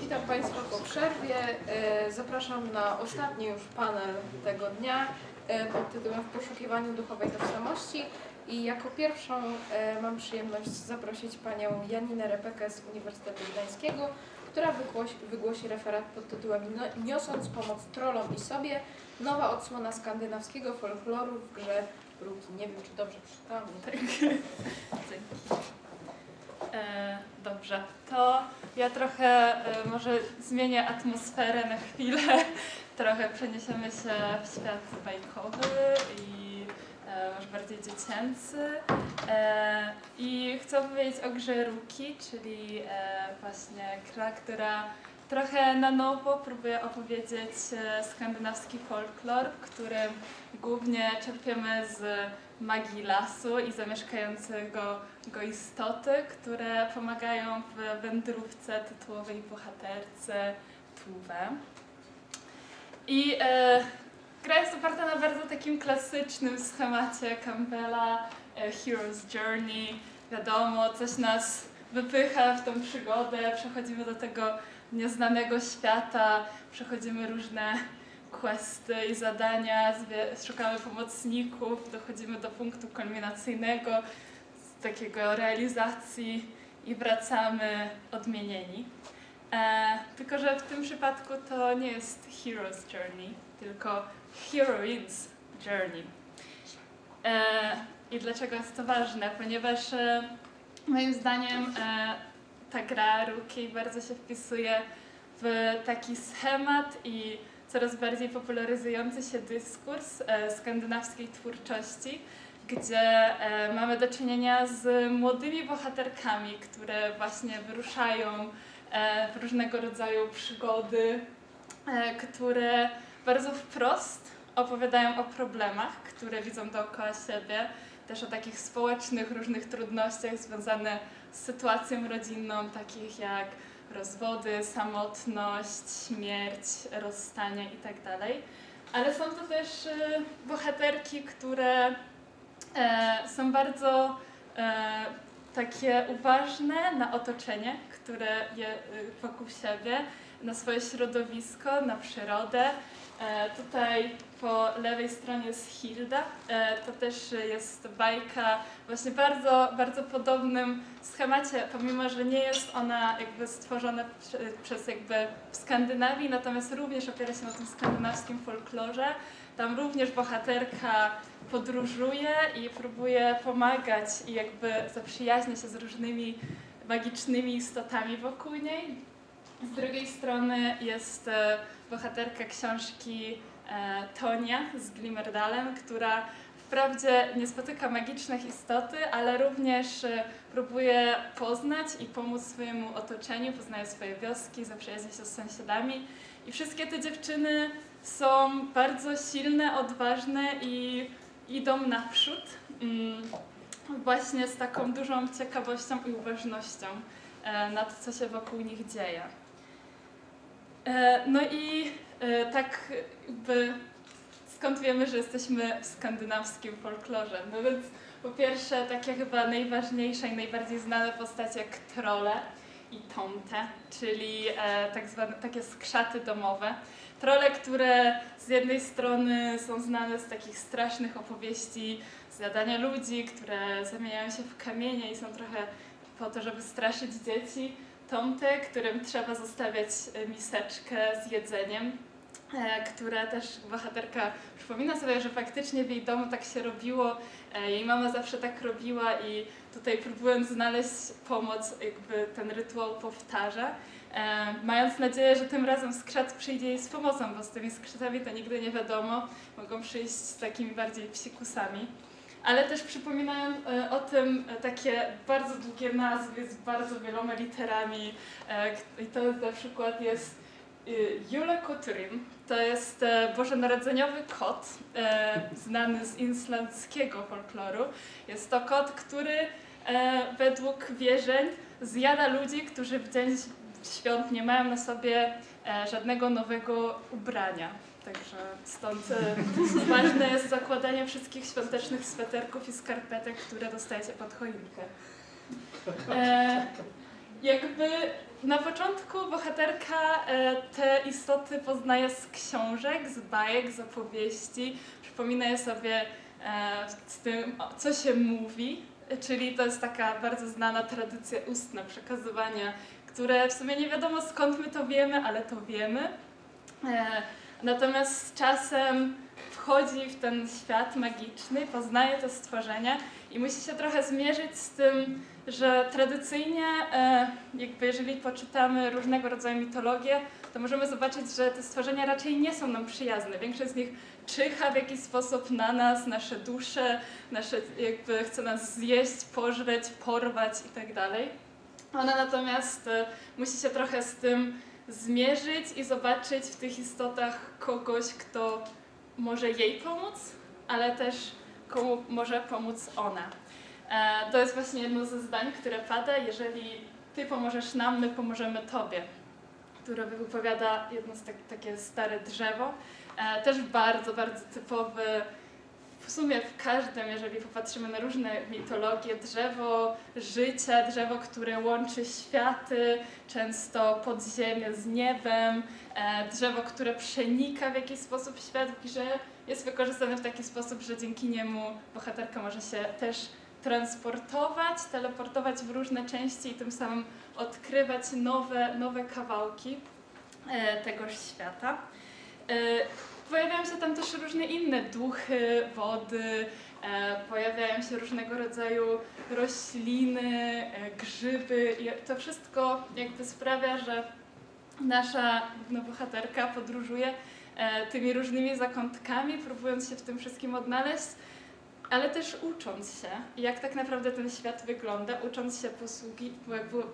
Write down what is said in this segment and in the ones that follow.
Witam Państwa po przerwie. E, Zapraszam na ostatni już panel tego dnia e, pod tytułem W poszukiwaniu duchowej tożsamości. I jako pierwszą e, mam przyjemność zaprosić Panią Janinę Repekę z Uniwersytetu Gdańskiego, która wygłosi, wygłosi referat pod tytułem "No- Niosąc pomoc trollom i sobie, nowa odsłona skandynawskiego folkloru w grze Ruki. Nie wiem, czy dobrze przeczytałam. Tak. E, dobrze, to ja trochę e, może zmienię atmosferę na chwilę. Trochę przeniesiemy się w świat bajkowy i e, może bardziej dziecięcy. I chcę powiedzieć o grze Ruki, czyli właśnie gra, która trochę na nowo próbuje opowiedzieć skandynawski folklor, w którym głównie czerpiemy z magii lasu i zamieszkającego go istoty, które pomagają w wędrówce tytułowej bohaterce Tuwe. I e, gra jest oparta na bardzo takim klasycznym schemacie Campbella, e, Hero's Journey. Wiadomo, coś nas wypycha w tą przygodę, przechodzimy do tego nieznanego świata, przechodzimy różne questy i zadania, szukamy pomocników, dochodzimy do punktu kulminacyjnego, takiego realizacji i wracamy odmienieni. E, tylko, że w tym przypadku to nie jest Hero's Journey, tylko Heroine's Journey. E, I dlaczego jest to ważne? Ponieważ e, moim zdaniem e, ta gra Rookie bardzo się wpisuje w taki schemat i coraz bardziej popularyzujący się dyskurs e, skandynawskiej twórczości, gdzie e, mamy do czynienia z młodymi bohaterkami, które właśnie wyruszają e, w różnego rodzaju przygody, które bardzo wprost opowiadają o problemach, które widzą dookoła siebie, też o takich społecznych różnych trudnościach związanych z sytuacją rodzinną, takich jak rozwody, samotność, śmierć, rozstania itd. Ale są to też e, bohaterki, które e, są bardzo e, takie uważne na otoczenie, które je wokół siebie, na swoje środowisko, na przyrodę. E, tutaj po lewej stronie jest Hilda. E, to też jest bajka właśnie bardzo, bardzo podobnym schemacie, pomimo że nie jest ona jakby stworzona prze, przez jakby w Skandynawii, natomiast również opiera się na tym skandynawskim folklorze. Tam również bohaterka podróżuje i próbuje pomagać i jakby zaprzyjaźnia się z różnymi magicznymi istotami wokół niej. Z drugiej strony jest e, bohaterka książki e, Tonia z Glimmerdalen, która wprawdzie nie spotyka magicznych istoty, ale również e, próbuje poznać i pomóc swojemu otoczeniu, poznaje swoje wioski, zaprzyjaźnia się z sąsiadami. I wszystkie te dziewczyny są bardzo silne, odważne i idą naprzód. Mm, Właśnie z taką dużą ciekawością i uważnością e, na to, co się wokół nich dzieje. E, No i e, tak jakby skąd wiemy, że jesteśmy w skandynawskim folklorze? No więc po pierwsze takie chyba najważniejsze i najbardziej znane postacie jak trolle i tomte, czyli e, tak zwane takie skrzaty domowe. Trolle, które z jednej strony są znane z takich strasznych opowieści zjadania ludzi, które zamieniają się w kamienie i są trochę po to, żeby straszyć dzieci. Tomte, którym trzeba zostawiać e, miseczkę z jedzeniem, e, które też bohaterka przypomina sobie, że faktycznie w jej domu tak się robiło, e, jej mama zawsze tak robiła i tutaj próbując znaleźć pomoc, jakby ten rytuał powtarza. Mając nadzieję, że tym razem skrzat przyjdzie jej z pomocą, bo z tymi skrzatami to nigdy nie wiadomo, mogą przyjść z takimi bardziej psikusami. Ale też przypominają e, o tym e, takie bardzo długie nazwy z bardzo wieloma literami. E, I to na przykład jest Jule Koturin. To jest bożonarodzeniowy kot, znany z islandzkiego folkloru. Jest to kot, który według wierzeń zjada ludzi, którzy w dzień świąt nie mają na sobie żadnego nowego ubrania. Także stąd e, ważne jest zakładanie wszystkich świątecznych sweterków i skarpetek, które dostajecie pod choinkę. E, jakby na początku bohaterka e, te istoty poznaje z książek, z bajek, z opowieści. Przypomina sobie e, z tym, co się mówi, czyli to jest taka bardzo znana tradycja ustna przekazywania, które w sumie nie wiadomo skąd my to wiemy, ale to wiemy. E, natomiast z czasem wchodzi w ten świat magiczny, poznaje te stworzenia i musi się trochę zmierzyć z tym, że tradycyjnie, e, jakby jeżeli poczytamy różnego rodzaju mitologię, to możemy zobaczyć, że te stworzenia raczej nie są nam przyjazne. Większość z nich czyha w jakiś sposób na nas, nasze dusze, nasze, jakby chce nas zjeść, pożreć, porwać itd. Ona natomiast e, musi się trochę z tym zmierzyć i zobaczyć w tych istotach kogoś, kto może jej pomóc, ale też komu może pomóc ona. E, to jest właśnie jedno ze zdań, które pada, jeżeli ty pomożesz nam, my pomożemy tobie, które wypowiada jedno z tak, takie stare drzewo. E, też bardzo, bardzo typowy, w sumie w każdym, jeżeli popatrzymy na różne mitologie, drzewo życia, drzewo, które łączy światy, często podziemie z niebem, e, drzewo, które przenika w jakiś sposób świat w grze, jest wykorzystane w taki sposób, że dzięki niemu bohaterka może się też transportować, teleportować w różne części i tym samym odkrywać nowe, nowe kawałki e, tegoż świata. Pojawiają się tam też różne inne duchy, wody, e, pojawiają się różnego rodzaju rośliny, e, grzyby i to wszystko jakby sprawia, że nasza główna bohaterka podróżuje e, tymi różnymi zakątkami, próbując się w tym wszystkim odnaleźć, ale też ucząc się, jak tak naprawdę ten świat wygląda, ucząc się posługi,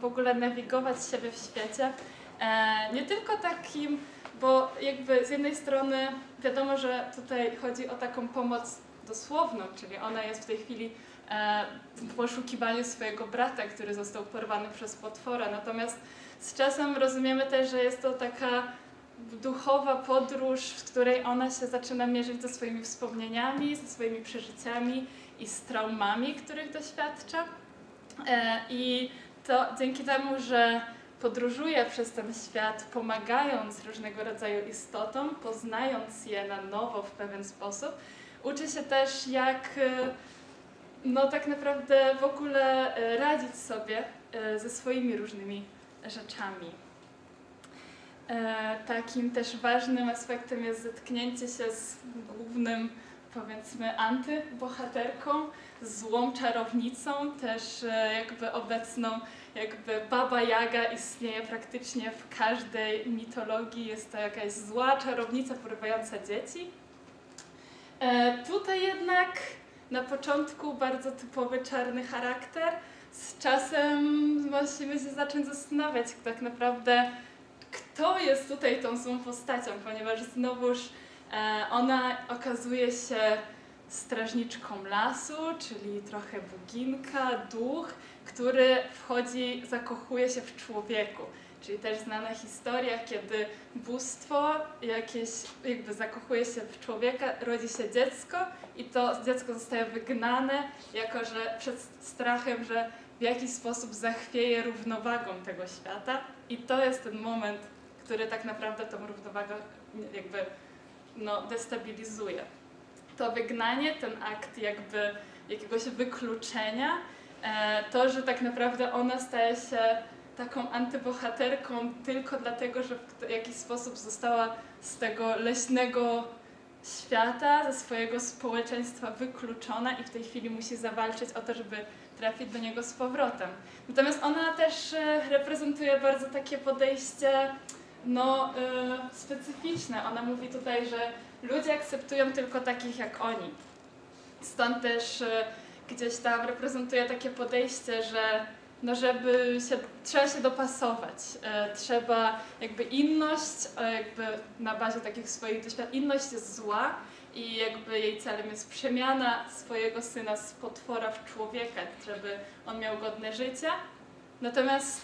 w ogóle nawigować siebie w świecie. E, nie tylko takim, bo jakby z jednej strony wiadomo, że tutaj chodzi o taką pomoc dosłowną, czyli ona jest w tej chwili e, w poszukiwaniu swojego brata, który został porwany przez potwora. Natomiast z czasem rozumiemy też, że jest to taka duchowa podróż, w której ona się zaczyna mierzyć ze swoimi wspomnieniami, ze swoimi przeżyciami i z traumami, których doświadcza. E, I to dzięki temu, że podróżuje przez ten świat, pomagając różnego rodzaju istotom, poznając je na nowo w pewien sposób, uczy się też, jak e, no tak naprawdę w ogóle e, radzić sobie e, ze swoimi różnymi rzeczami. Takim też ważnym aspektem jest zetknięcie się z głównym, powiedzmy, antybohaterką, złą czarownicą, też e, jakby obecną, jakby Baba Jaga istnieje praktycznie w każdej mitologii. Jest to jakaś zła czarownica porywająca dzieci. E, Tutaj jednak na początku bardzo typowy czarny charakter. Z czasem musimy się zacząć zastanawiać tak naprawdę, kto jest tutaj tą złą postacią, ponieważ znowuż ona okazuje się strażniczką lasu, czyli trochę boginka, duch, który wchodzi, zakochuje się w człowieku. Czyli też znana historia, kiedy bóstwo jakieś jakby zakochuje się w człowieka, rodzi się dziecko i to dziecko zostaje wygnane, jako że przed strachem, że w jakiś sposób zachwieje równowagą tego świata. I to jest ten moment, który tak naprawdę tą równowagę jakby no, destabilizuje. To wygnanie, ten akt jakby jakiegoś wykluczenia, e, to, że tak naprawdę ona staje się taką antybohaterką tylko dlatego, że w jakiś sposób została z tego leśnego świata, ze swojego społeczeństwa wykluczona i w tej chwili musi zawalczyć o to, żeby trafić do niego z powrotem. Natomiast ona też e, reprezentuje bardzo takie podejście no, e, specyficzne. Ona mówi tutaj, że ludzie akceptują tylko takich jak oni. Stąd też e, gdzieś tam reprezentuje takie podejście, że no żeby się, trzeba się dopasować, e, trzeba jakby inność, e, jakby na bazie takich swoich doświadczeń, inność jest zła i jakby jej celem jest przemiana swojego syna z potwora w człowieka, żeby on miał godne życie. Natomiast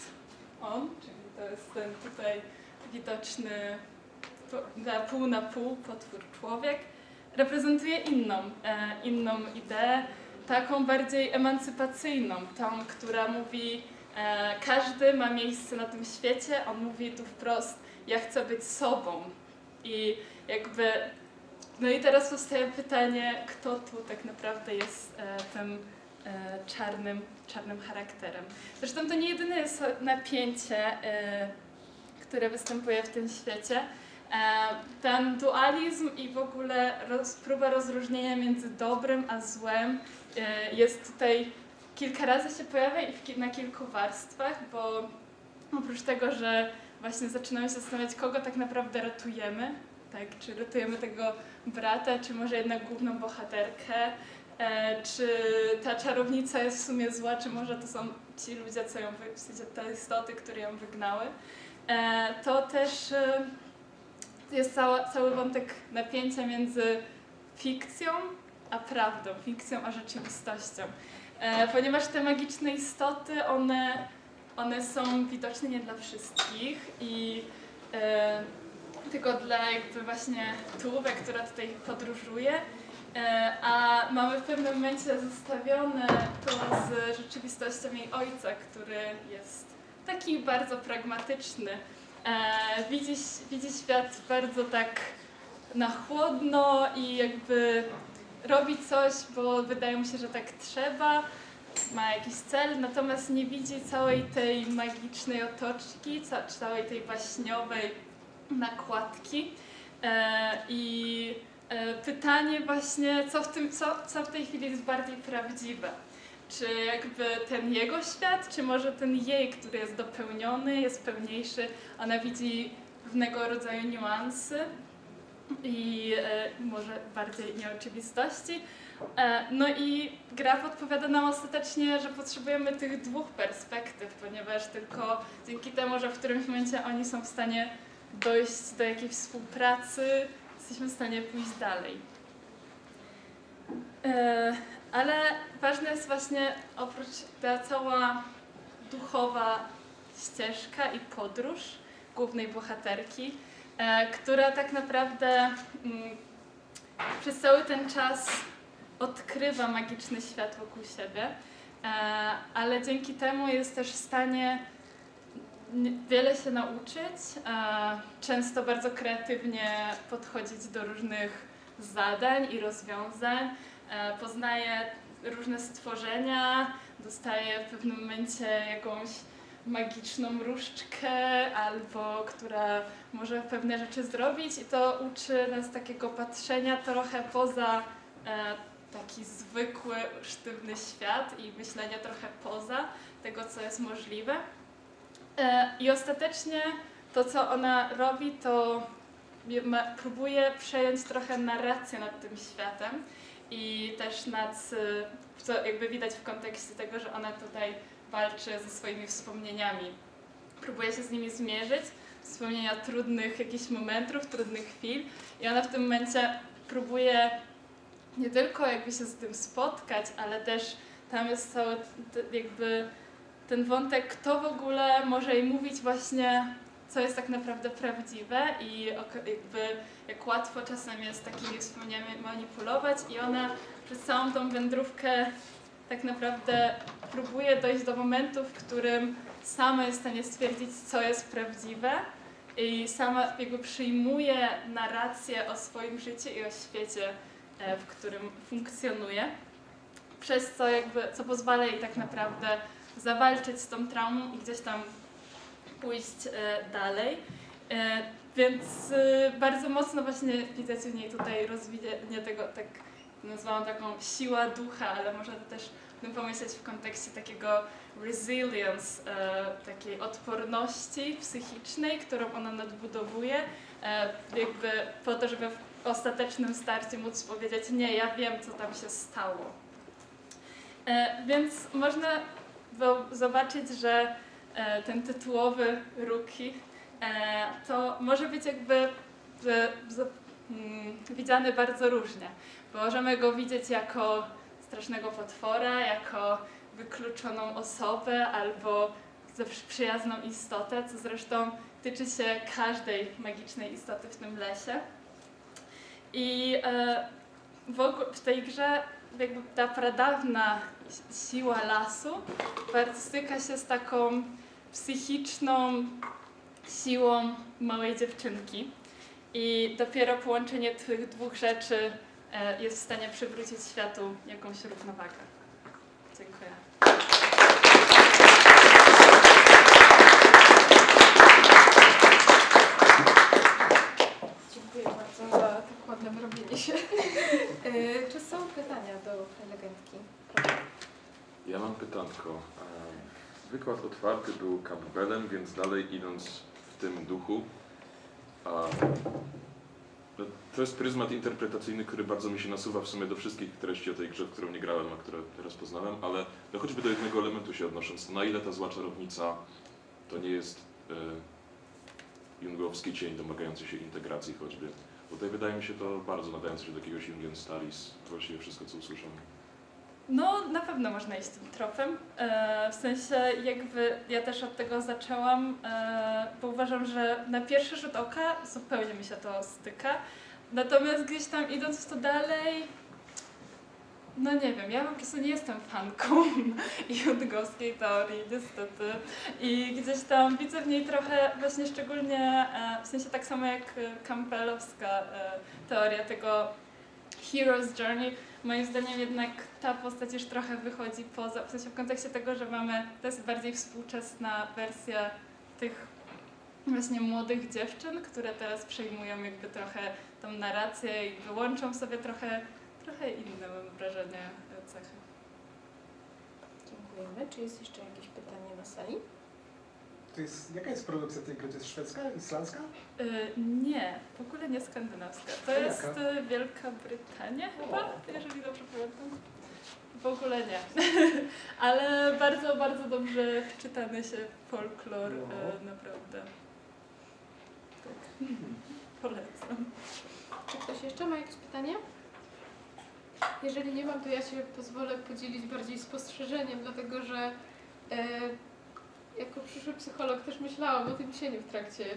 on, czyli to jest ten tutaj widoczny na pół na pół potwór człowiek, reprezentuje inną, e, inną ideę, taką bardziej emancypacyjną, tą, która mówi E, każdy ma miejsce na tym świecie, on mówi tu wprost, ja chcę być sobą. I jakby, no i teraz powstaje pytanie, kto tu tak naprawdę jest e, tym czarnym, czarnym charakterem. Zresztą to nie jedyne jest napięcie, które występuje w tym świecie. E, ten dualizm i w ogóle roz, próba rozróżnienia między dobrem a złem e, jest tutaj kilka razy się pojawia i na kilku warstwach, bo oprócz tego, że właśnie zaczynamy się zastanawiać, kogo tak naprawdę ratujemy, tak, czy ratujemy tego brata, czy może jednak główną bohaterkę, e, czy ta czarownica jest w sumie zła, czy może to są ci ludzie, co ją, w te istoty, które ją wygnały, to też e, jest cała, cały wątek napięcia między fikcją a prawdą, fikcją a rzeczywistością. E, ponieważ te magiczne istoty, one, one są widoczne nie dla wszystkich i e, tylko dla jakby właśnie Tuwe, która tutaj podróżuje. E, a mamy w pewnym momencie zestawione to z rzeczywistością jej ojca, który jest taki bardzo pragmatyczny. E, widzi, widzi świat bardzo tak na chłodno i jakby robi coś, bo wydaje mu się, że tak trzeba, ma jakiś cel, natomiast nie widzi całej tej magicznej otoczki, ca- całej tej baśniowej nakładki. E, I e, pytanie właśnie, co w, tym, co, co w tej chwili jest bardziej prawdziwe? Czy jakby ten jego świat, czy może ten jej, który jest dopełniony, jest pełniejszy, ona widzi pewnego rodzaju niuansy i e, może bardziej nieoczywistości. E, no i gra podpowiada nam ostatecznie, że potrzebujemy tych dwóch perspektyw, ponieważ tylko dzięki temu, że w którymś momencie oni są w stanie dojść do jakiejś współpracy, jesteśmy w stanie pójść dalej. E, ale ważne jest właśnie oprócz ta cała duchowa ścieżka i podróż głównej bohaterki, e, która tak naprawdę mm, przez cały ten czas odkrywa magiczny świat wokół siebie, e, ale dzięki temu jest też w stanie wiele się nauczyć, e, często bardzo kreatywnie podchodzić do różnych zadań i rozwiązań, poznaje różne stworzenia, dostaje w pewnym momencie jakąś magiczną różdżkę albo która może pewne rzeczy zrobić i to uczy nas takiego patrzenia trochę poza e, taki zwykły, sztywny świat i myślenia trochę poza tego, co jest możliwe. E, I ostatecznie to, co ona robi, to próbuje przejąć trochę narrację nad tym światem i też nad, e, co jakby widać w kontekście tego, że ona tutaj walczy ze swoimi wspomnieniami. Próbuje się z nimi zmierzyć, wspomnienia trudnych jakichś momentów, trudnych chwil i ona w tym momencie próbuje nie tylko jakby się z tym spotkać, ale też tam jest cały jakby ten wątek, kto w ogóle może jej mówić właśnie, co jest tak naprawdę prawdziwe i jakby jak łatwo czasem jest takimi wspomnieniami manipulować i ona przez całą tą wędrówkę tak naprawdę próbuje dojść do momentu, w którym sama jest w stanie stwierdzić, co jest prawdziwe i sama jakby przyjmuje narrację o swoim życiu i o świecie, e, w którym funkcjonuje, przez co jakby, co pozwala jej tak naprawdę zawalczyć z tą traumą i gdzieś tam pójść e, dalej. E, więc e, bardzo mocno właśnie w niej tutaj rozwijanie tego, tak nazwałam taką siła ducha, ale można to też o tym pomyśleć w kontekście takiego resilience, takiej odporności psychicznej, którą ona nadbudowuje, jakby po to, żeby w ostatecznym starcie móc powiedzieć, nie, ja wiem, co tam się stało. Więc można zobaczyć, że ten tytułowy Rookie e, to może być jakby mm, widziany bardzo różnie. Możemy go widzieć jako strasznego potwora, jako wykluczoną osobę albo przyjazną istotę, co zresztą tyczy się każdej magicznej istoty w tym lesie. I e, w, tej grze jakby ta pradawna si- siła lasu bardzo styka się z taką psychiczną siłą małej dziewczynki. I dopiero połączenie tych dwóch rzeczy e, jest w stanie przywrócić światu jakąś równowagę. Dziękuję. Dziękuję bardzo za tak ładne wyrobienie się. E, Czy są pytania do prelegentki? Ja mam pytanko. Wykład otwarty był kampelem, więc dalej idąc w tym duchu, a, no, to jest pryzmat interpretacyjny, który bardzo mi się nasuwa w sumie do wszystkich treści o tej grze, w którą nie grałem, a które teraz poznałem, ale no choćby do jednego elementu się odnosząc, na ile ta zła czarownica to nie jest e, jungowski cień domagający się integracji choćby. Tutaj wydaje mi się to bardzo nadające się do jakiegoś Jungen Staris, właściwie wszystko co usłyszałem. No, na pewno można iść tym tropem. E, w sensie, jakby ja też od tego zaczęłam, e, bo uważam, że na pierwszy rzut oka zupełnie mi się to styka. Natomiast gdzieś tam idąc w to dalej, no nie wiem, ja po prostu nie jestem fanką judgowskiej teorii, niestety. I gdzieś tam widzę w niej trochę, właśnie szczególnie, e, w sensie tak samo jak e, campbellowska e, teoria tego Hero's Journey, Moim zdaniem jednak ta postać już trochę wychodzi poza, w sensie w kontekście tego, że mamy, to jest bardziej współczesna wersja tych właśnie młodych dziewczyn, które teraz przejmują jakby trochę tą narrację i wyłączą sobie trochę, trochę inne, mam wrażenie, cechy. Dziękujemy. Czy jest jeszcze jakieś pytanie na sali? To jest, jaka jest produkcja tej gry? To jest szwedzka, islandzka? Y, nie, w ogóle nie skandynawska. To A jest jaka? y, Wielka Brytania chyba, O. jeżeli dobrze pamiętam. W ogóle nie. Ale bardzo, bardzo dobrze wczytany się folklor, No. y, naprawdę. Tak, polecam. Czy ktoś jeszcze ma jakieś pytanie? Jeżeli nie mam, to ja się pozwolę podzielić bardziej spostrzeżeniem, dlatego że e, jako przyszły psycholog też myślałam o tym cieniu w trakcie